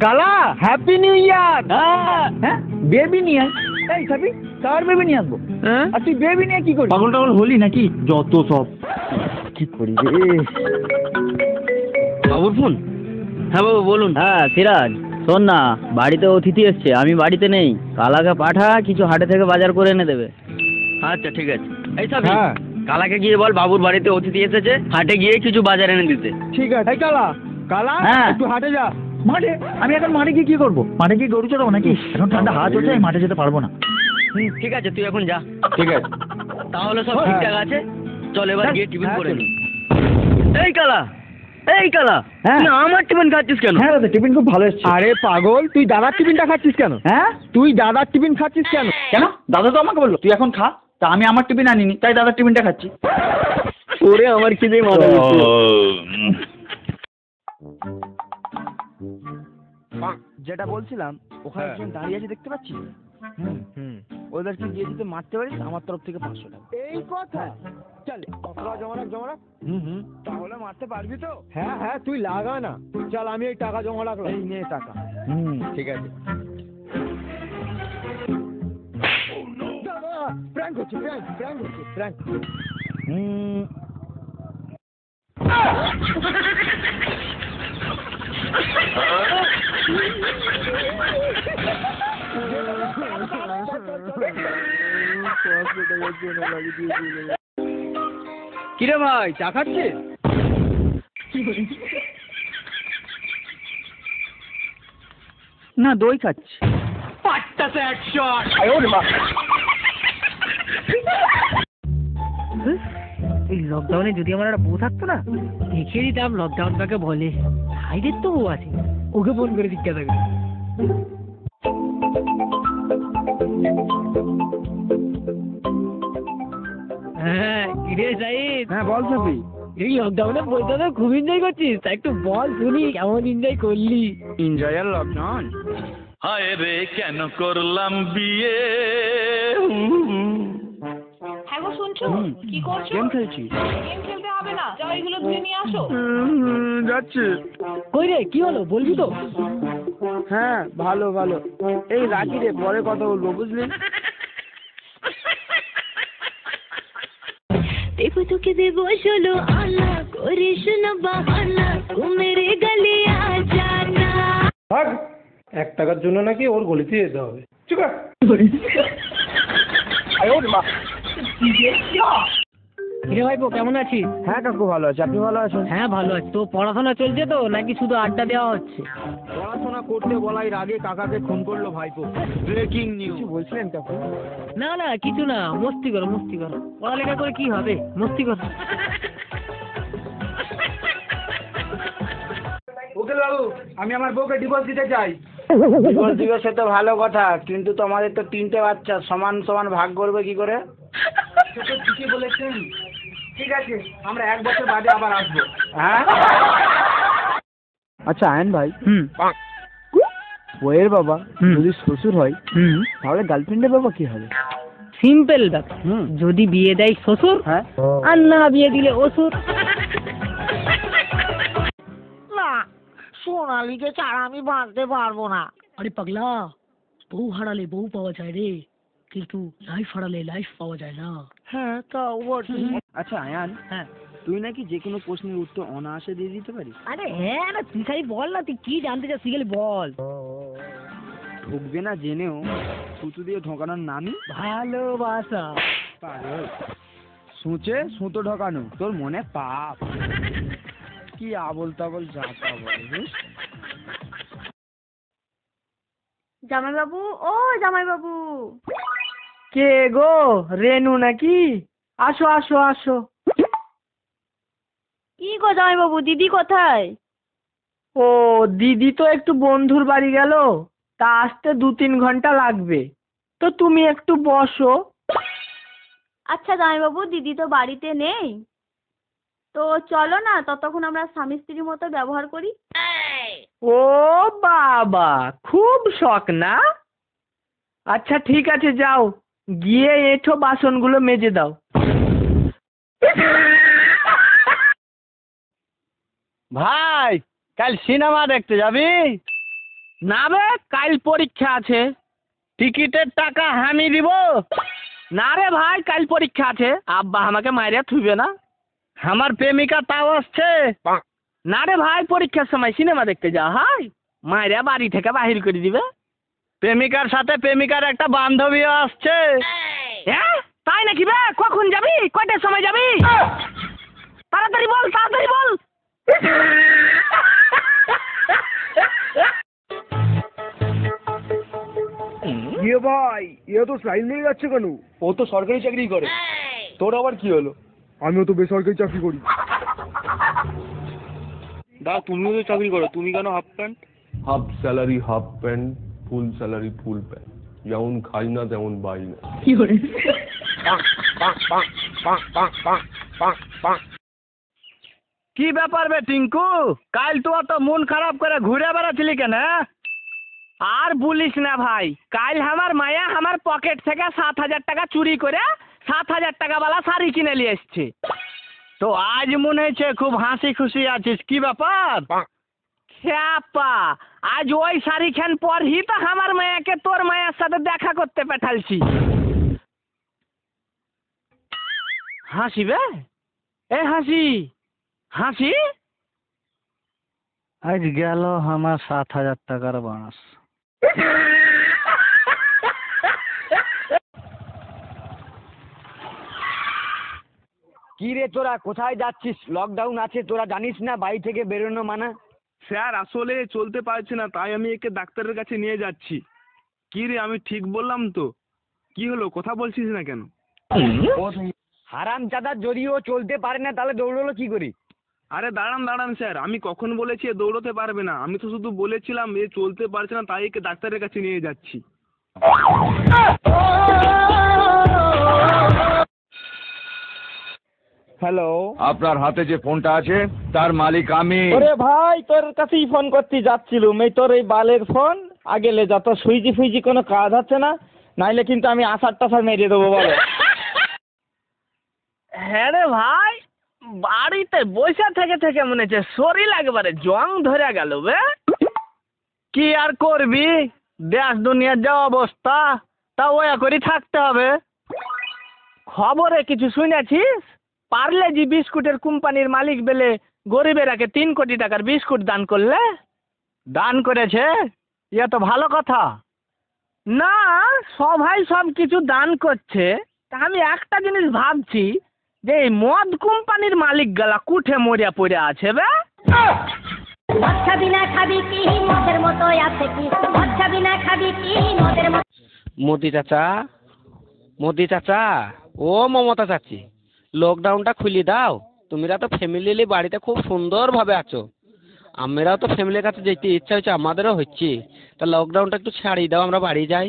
কালা happy new year হ্যাঁ। Baby নিয়ে আয়। এই সাবি কার বেবি নিয়ে আসব হ্যাঁ? আর তুই বেবি নিয়ে কি করবি পাগল টাগল হলি নাকি? যত সব। কি করি রে? বাবুর ফোন? হ্যাঁ বাবু বলুন। হ্যাঁ সিরাজ। শোন না বাড়িতে অতিথি এসছে আমি বাড়িতে নেই। কালাকে পাঠা কিছু হাটে থেকে বাজার করে এনে দেবে। আচ্ছা ঠিক আছে। এই সাবি হ্যাঁ। কালাকে গিয়ে বল বাবুর বাড়িতে অতিথি এসেছে হাটে গিয়ে কিছু বাজার এনে দিতে। ঠিক আছে। কালা কালা হ্যাঁ। একটু হাটে যা। মাঠে আমি এখন মাঠে গিয়ে কি করব? মাঠে গিয়ে গরু চড়াবো নাকি? এখন ঠান্ডা হাত হচ্ছে আমি মাঠে যেতে পারব না। ঠিক আছে তুই এখন যা। ঠিক আছে। তাহলে সব হ্যাঁ। ঠিকঠাক আছে? চল এবার গিয়ে টিফিন হ্যাঁ, করে নি। এই কালা এই কালা হ্যাঁ। আমার টিফিন খাচ্ছিস কেন? হ্যাঁ দাদা টিফিন খুব ভালো এসছে। আরে পাগল তুই দাদার টিফিনটা খাচ্ছিস কেন? হ্যাঁ? তুই দাদার টিফিন খাচ্ছিস কেন? কেন? দাদা তো আমাকে বলল তুই এখন খা। তা আমি আমার টিফিন আনিনি তাই দাদার টিফিনটা খাচ্ছি। ওরে আমার খিদে মাথা ঘুরছে। যেটা বলছিলাম ওখানে হ্যাঁ। একজন দাঁড়িয়ে আছে দেখতে পাচ্ছিস? হুম ওদেরকে গিয়ে যদি মারতে পারিস আমার তরফ থেকে পাঁচশো টাকা। এই কথা? চল কতটা জমা রাখ জমা রাখ। হুম হুম। তাহলে মারতে পারবি তো? হ্যাঁ হ্যাঁ তুই লাগা না। চল আমি এই টাকা জমা রাখলাম। এই নে টাকা। হুম ঠিক আছে। প্র্যাঙ্ক হচ্ছে প্র্যাঙ্ক প্র্যাঙ্ক হচ্ছে প্র্যাঙ্ক হুম। কিরে ভাই চা খাচ্ছিস? না দই খাচ্ছি। এই লকডাউনে যদি আমার একটা বউ থাকতো না দেখিয়ে দিতাম লকডাউন কাকে বলে। হাইডের তো বউ আছে। ওকে ফোন করে জিজ্ঞাসা করি। হ্যাঁ কিরে সাইদ হ্যাঁ বল সাফি এই লকডাউনে বলতে তো খুব এনজয় করছিস তা একটু বল শুনি কেমন এনজয় করলি? এনজয় আর লকডাউন হায় রে কেন করলাম বিয়ে? হ্যাঁ গো শুনছো? কি করছ? গেম খেলছি। গেম খেলতে হবে না যাও এগুলো ধুয়ে নিয়ে আসো। যাচ্ছে। কই রে কি হলো? বলবি তো। হ্যাঁ ভালো ভালো। এই রাখি রে পরে কথা বলব বুঝলি? দেবো তোকে দেবো ষোলো আনা করিস না বাহানা তু মেরে গলি আ জানা ভাগ এক টাকার জন্য নাকি ওর গলিতে যেতে হবে। আছে কিরে ভাইপো কেমন আছিস? হ্যাঁ কাকু ভালো আছে। আপনি ভালো আছেন? হ্যাঁ ভালো আছি। তো পড়াশোনা চলছে তো নাকি শুধু আড্ডা দেওয়া হচ্ছে? করতে বলার আগে কাকাকে ফোন করল ভাইপো। ব্রেকিং নিউজ বলছিলেন কাকু? না না কিছু না মস্তি করো মস্তি করো। পড়ালেখা করে কি হবে? মস্তি করো। উকিল বাবু আমি আমার বউকে ডিভোর্স দিতে চাই। ডিভোর্স দিবে সে তো ভালো কথা কিন্তু তোমাদের তো তিনটে বাচ্চা সমান সমান ভাগ করবে কি করে? ঠিকই বলেছেন। ঠিক আছে আমরা এক বছর বাদে আবার আসব। হ্যাঁ? আচ্ছা আয়ন ভাই। হুম। বইয়ের বাবা যদি শ্বশুর হয় তাহলে গার্লফ্রেন্ডের বাবা কি হবে? সিম্পল ব্যাপার। যদি বিয়ে দেয় শ্বশুর হ্যাঁ। আর না বিয়ে দিলে অসুর। না সোনালিকে ছাড়া আমি বাঁচতে পারব না। আরে পাগলা বউ হারালে বউ পাওয়া যায় রে। কিন্তু লাইফ হারালে লাইফ পাওয়া যায় না। হ্যাঁ তাও বটে আচ্ছা আয়ান হ্যাঁ। তুই নাকি যে কোনো প্রশ্নের উত্তর অনায়াসে দিয়ে দিতে পারিস? আরে হ্যাঁ না তুই খালি বল না তুই কি জানতে চাস তুই খালি বল। ঢুকবে না জেনেও সুতো দিয়ে ঢোকানোর নামই ভালোবাসা। পাগল। সুচে সুতো ঢোকানো তোর মনে পাপ। কি আবল তাবল যা তা বলে বুঝ? জামাইবাবু ও জামাইবাবু। কে গো রেনু নাকি? আসো আসো আসো। কি গো জামাইবাবু দিদি কোথায়? ও দিদি তো একটু বন্ধুর বাড়ি গেল। তা আসতে দু তিন ঘণ্টা লাগবে। তো তুমি একটু বসো। আচ্ছা জামাইবাবু দিদি তো বাড়িতে নেই। তো চলো না ততক্ষণ আমরা স্বামী স্ত্রীর মতো ব্যবহার করি। ও বাবা খুব শখ না? আচ্ছা ঠিক আছে যাও। গিয়ে এঁঠো বাসনগুলো মেজে দাও। ভাই কাল সিনেমা দেখতে যাবি? না বে কাল পরীক্ষা আছে। টিকিটের টাকা আমি দিব। না রে ভাই কাল পরীক্ষা আছে। আব্বা আমাকে মারিয়া থুবে না। আমার প্রেমিকা তাও আসছে। না রে ভাই পরীক্ষার সময় সিনেমা দেখতে যা হয় মায়েরা বাড়ি থেকে বাহির করে দিবে। প্রেমিকার সাথে প্রেমিকার একটা বান্ধবীও আসছে। হ্যাঁ? তাই নাকি বে? কখন যাবি? কয়টার সময় যাবি? তাড়াতাড়ি বল তাড়াতাড়ি বল। ভাই এ তো সাইন নিয়ে যাচ্ছে কেন? ও তো সরকারি চাকরি করে। তোর আবার কি হলো? আমিও তো বেসরকারি চাকরি করি। দা তুমিও তো চাকরি করো তুমি কেন half pant half salary half pant full salary full pant যেমন খাই না তেমন বাই না। কি করে? কি ব্যাপার বে টিঙ্কু? কাল তো অত মন খারাপ করে ঘুরে বেড়াচ্ছিলি কেন হ্যাঁ? আর বলিস না ভাই কাল আমার মায়া আমার পকেট থেকে সাত হাজার টাকা চুরি করে সাত হাজার টাকা বালা শাড়ি কিনে নিয়ে এসছে। তো আজ মনে হচ্ছে খুব হাসি খুশি আছিস কি ব্যাপার? খ্যাপা আজ ওই শাড়ি খান পরহি তো আমার মায়াকে তোর মায়ের সাথে দেখা করতে পাঠালছি। হাসি বে? এ হাসি হাসি? আজ গেল আমার সাত হাজার টাকার বাঁশ। কি রে তোরা কোথায় যাচ্ছিস? লকডাউন আছে তোরা জানিস না বাড়ি থেকে বেরোনো মানা? স্যার আসলে চলতে পারছে না তাই আমি একে ডাক্তারের কাছে নিয়ে যাচ্ছি। কি রে আমি ঠিক বললাম তো। কি হলো কথা বলছিস না কেন? হারাম চাঁদার যদিও চলতে পারে না তাহলে দৌড়লো কি করি? আরে দাঁড়ান দাঁড়ান স্যার আমি কখন বলেছি এ দৌড়তে পারবে না। আমি তো শুধু বলেছিলাম এ চলতে পারছে না তাই একে ডাক্তারের কাছে নিয়ে যাচ্ছি। হ্যালো আপনার হাতে যে ফোনটা আছে তার মালিক আমি। ওরে ভাই তোর কাছেই ফোন করতে যাচ্ছিলুম। এই তোর এই বালের ফোন আগে লে যত সুইজি ফুইজি কোনো কাজ হচ্ছে না নাইলে কিন্তু আমি আসার টাসার মেরে দেবো বলো। হ্যাঁ রে ভাই বাড়িতে বসে থেকে থেকে মনে হচ্ছে শরীর একবারে জং ধরে গেল বে। কি আর করবি? দেশ দুনিয়ার যা অবস্থা, তা ওয়া করে থাকতে হবে। খবরে কিছু শুনেছিস? পার্লেজি বিস্কুটের কোম্পানির মালিক বেলে গরিবেরাকে তিন কোটি টাকার বিস্কুট দান করলে? দান করেছে? ইয়ে তো ভালো কথা। না, সবাই সব কিছু দান করছে। তা আমি একটা জিনিস ভাবছি যে এই মদ কোম্পানির মালিক গলা কুঠে মরিয়া পড়ে আছে বে। মদ খাবি না খাবি কি? মদের মতো আছে কি? মদ খাবি না খাবি কি? মদের মতো মোদি চাচা মোদি চাচা ও মমতা চাচি লকডাউনটা খুলি দাও। তুমিরা তো ফ্যামিলি নিয়ে বাড়িতে খুব সুন্দরভাবে আছো। আমরাও তো ফ্যামিলির কাছে যেতে ইচ্ছা হচ্ছে আমাদেরও হচ্ছে। তা লকডাউনটা একটু ছাড়িয়ে দাও আমরা বাড়ি যাই।